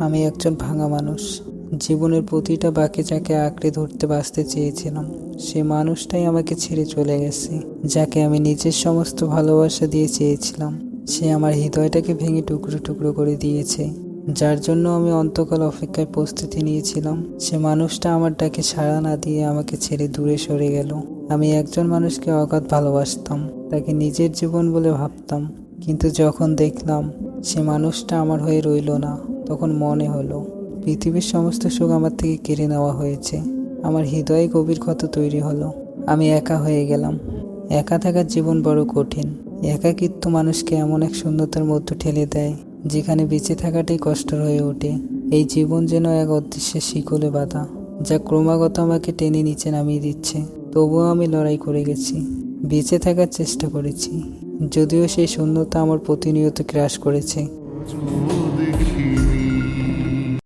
আমি একজন ভাঙা মানুষ। জীবনের প্রতিটা বাকি যাকে আঁকড়ে ধরতে বাঁচতে চেয়েছিলাম, সে মানুষটাই আমাকে ছেড়ে চলে গেছে, যাকে আমি নিজের সমস্ত ভালোবাসা দিয়ে চেয়েছিলাম। সে আমার হৃদয়টাকে ভেঙে টুকরো টুকরো করে দিয়েছে, যার জন্য আমি অন্তকাল অপেক্ষায় প্রস্তুতি নিয়েছিলাম। সে মানুষটা আমার ডাকে সাড়া না দিয়ে আমাকে ছেড়ে দূরে সরে গেল। আমি একজন মানুষকে অগাধ ভালোবাসতাম, তাকে নিজের জীবন বলে ভাবতাম, কিন্তু যখন দেখলাম, সে মানুষটা আমার হয়ে রইল না। তখন মনে হলো, পৃথিবীর সমস্ত সুখ আমার থেকে কেড়ে নেওয়া হয়েছে। আমার হৃদয়ে গভীর ক্ষত তৈরি হলো। আমি একা হয়ে গেলাম। একা থাকার জীবন বড় কঠিন। একাকিত্ব মানুষকে এমন এক শূন্যতার মধ্যে ঠেলে দেয়, যেখানে বেঁচে থাকাটাই কষ্টর হয়ে ওঠে। এই জীবন যেন এক অদৃশ্যের শিকলে বাঁধা, যা ক্রমাগত আমাকে টেনে নিচে নামিয়ে দিচ্ছে। তবুও আমি লড়াই করে গেছি, বেঁচে থাকার চেষ্টা করেছি। যদিও সেই শূন্যতা আমার প্রতিনিয়ত ক্রাশ করেছে।